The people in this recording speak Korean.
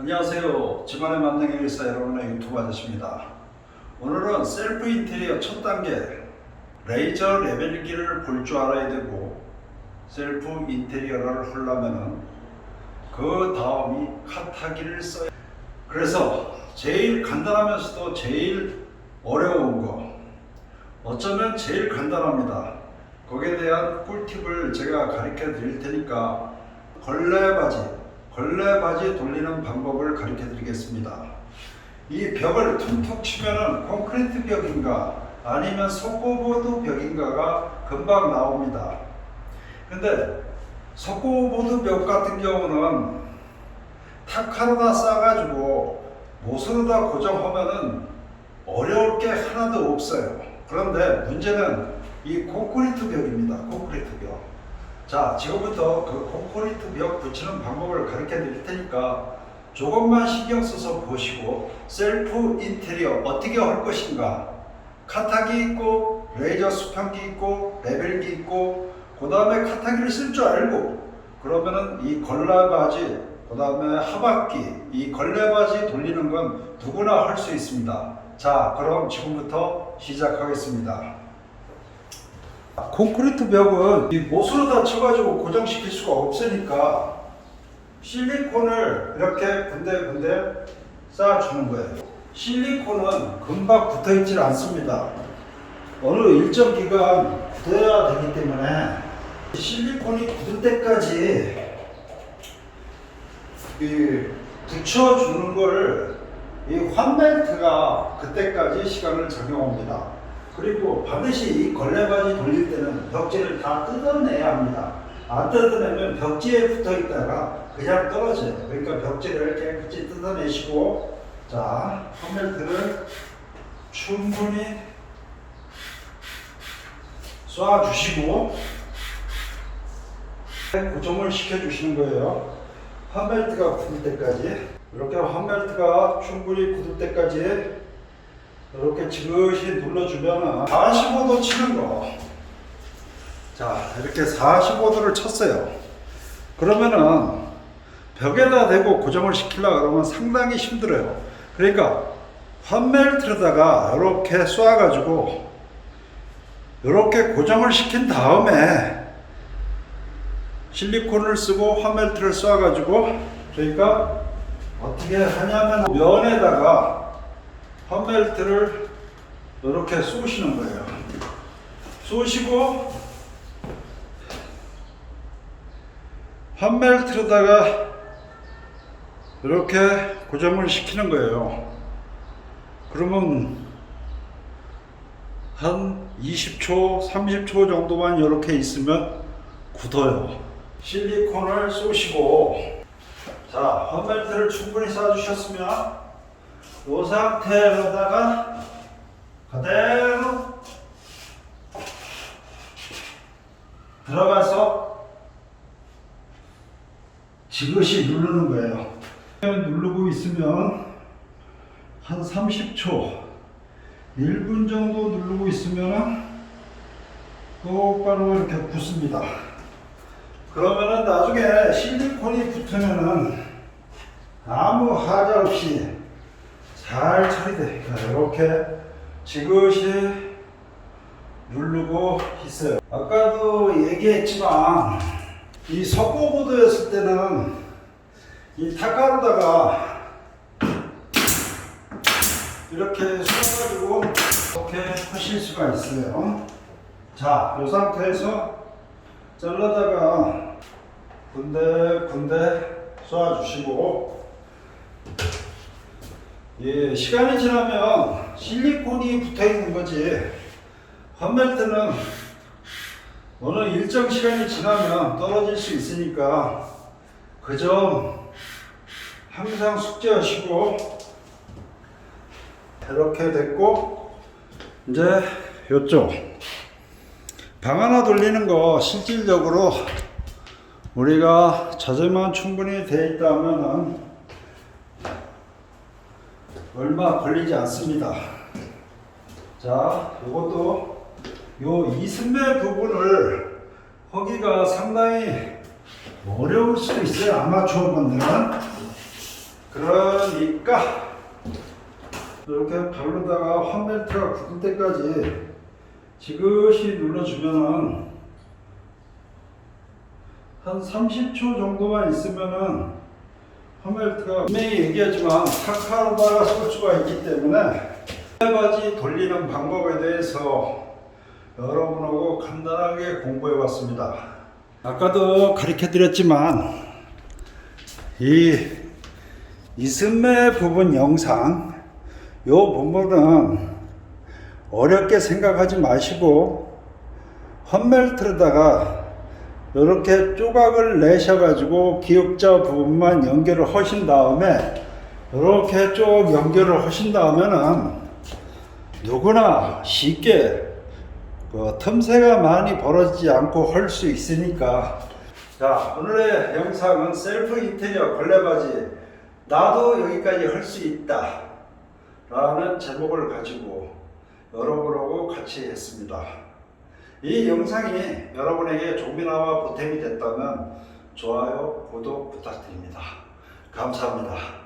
안녕하세요. 집안의 만능의 의사 여러분의 유튜브 아저씨입니다. 오늘은 셀프 인테리어 첫 단계 레이저 레벨기를 볼 줄 알아야 되고 셀프 인테리어를 하려면은 그 다음이 카타기를 써야 그래서 제일 간단하면서도 제일 어려운 거 어쩌면 제일 간단합니다. 거기에 대한 꿀팁을 제가 가르쳐 드릴 테니까 걸레바지 걸레바지 돌리는 방법을 가르쳐 드리겠습니다. 이 벽을 툭툭 치면은 콘크리트 벽인가 아니면 석고보드 벽인가가 금방 나옵니다. 근데 석고보드 벽 같은 경우는 타카로다 싸가지고 못으로다 고정하면은 어려울 게 하나도 없어요. 그런데 문제는 이 콘크리트 벽입니다. 콘크리트 벽. 자, 지금부터 그 콘크리트 벽 붙이는 방법을 가르쳐 드릴 테니까 조금만 신경 써서 보시고 셀프 인테리어 어떻게 할 것인가? 카타기 있고 레이저 수평기 있고 레벨기 있고 그 다음에 카타기를 쓸 줄 알고 그러면은 이 걸레바지 그 다음에 하바퀴 이 걸레바지 돌리는 건 누구나 할 수 있습니다. 자 그럼 지금부터 시작하겠습니다 콘크리트 벽은 이 못으로 다 쳐가지고 고정시킬 수가 없으니까 실리콘을 이렇게 군데군데 쌓아주는 거예요. 실리콘은 금방 붙어 있질 않습니다. 어느 일정 기간 굳어야 되기 때문에 실리콘이 굳을 때까지 이 붙여주는 걸 이 환벨트가 그때까지 시간을 적용합니다. 그리고 반드시 이 걸레바지 돌릴 때는 벽지를 다 뜯어내야 합니다. 안 뜯어내면 벽지에 붙어 있다가 그냥 떨어져요. 그러니까 벽지를 깨끗이 뜯어내시고 자, 홈벨트를 충분히 쏴주시고 고정을 시켜주시는 거예요. 홈벨트가 굳을 때까지 이렇게 홈벨트가 충분히 굳을 때까지 이렇게 지그시 눌러주면 45도 치는 거. 자, 이렇게 45도를 쳤어요. 그러면은 벽에다 대고 고정을 시키려고 그러면 상당히 힘들어요. 그러니까 환멜트로다가 이렇게 쏴가지고 이렇게 고정을 시킨 다음에 실리콘을 쓰고 환멜트를 쏴가지고 그러니까 어떻게 하냐면 면에다가 환멜트를 이렇게 쏘시는 거예요. 쏘시고 환멜트로다가 이렇게 고정을 시키는 거예요. 그러면 한 20초, 30초 정도만 이렇게 있으면 굳어요. 실리콘을 쏘시고 자, 환멜트를 충분히 쏴주셨으면 이 상태로다가 그대로 들어가서 지그시 누르는 거예요. 누르고 있으면 한 30초, 1분 정도 누르고 있으면 똑바로 이렇게 붙습니다. 그러면은 나중에 실리콘이 붙으면은 아무 하자 없이 잘 처리돼. 이렇게 지그시 누르고 있어요. 아까도 얘기했지만 이 석고보드였을 때는 이 타가로다가 이렇게 쏘가지고 이렇게 하실 수가 있어요. 자, 이 상태에서 잘라다가 군데 군데 쏴주시고 예, 시간이 지나면 실리콘이 붙어 있는 거지. 환멜트는 어느 일정 시간이 지나면 떨어질 수 있으니까 그 점 항상 숙지하시고 이렇게 됐고 이제 요쪽 방 하나 돌리는 거 실질적으로 우리가 자재만 충분히 돼 있다면은 얼마 걸리지 않습니다. 자, 이것도 요 이승매 부분을 하기가 상당히 어려울 수도 있어요. 아마추어 분들은. 그러니까 이렇게 바르다가 환벨트가 굳을 때까지 지그시 눌러주면은 한 30초 정도만 있으면은 환벨트가 분명히 얘기하지만 사카로다가 쏠 수가 있기 때문에 바지 돌리는 방법에 대해서 여러분하고 간단하게 공부해 봤습니다. 아까도 가르쳐 드렸지만 이 이스메 부분 영상 요 부분은 어렵게 생각하지 마시고 헛멜트로다가 이렇게 조각을 내셔가지고 기역자 부분만 연결을 하신 다음에 이렇게 쭉 연결을 하신 다음에는 누구나 쉽게 그 틈새가 많이 벌어지지 않고 할 수 있으니까. 자 오늘의 영상은 셀프 인테리어 걸레바지. 나도 여기까지 할 수 있다. 라는 제목을 가지고 여러분하고 같이 했습니다 이 영상이 여러분에게 조미나와 보탬이 됐다면 좋아요 구독 부탁드립니다. 감사합니다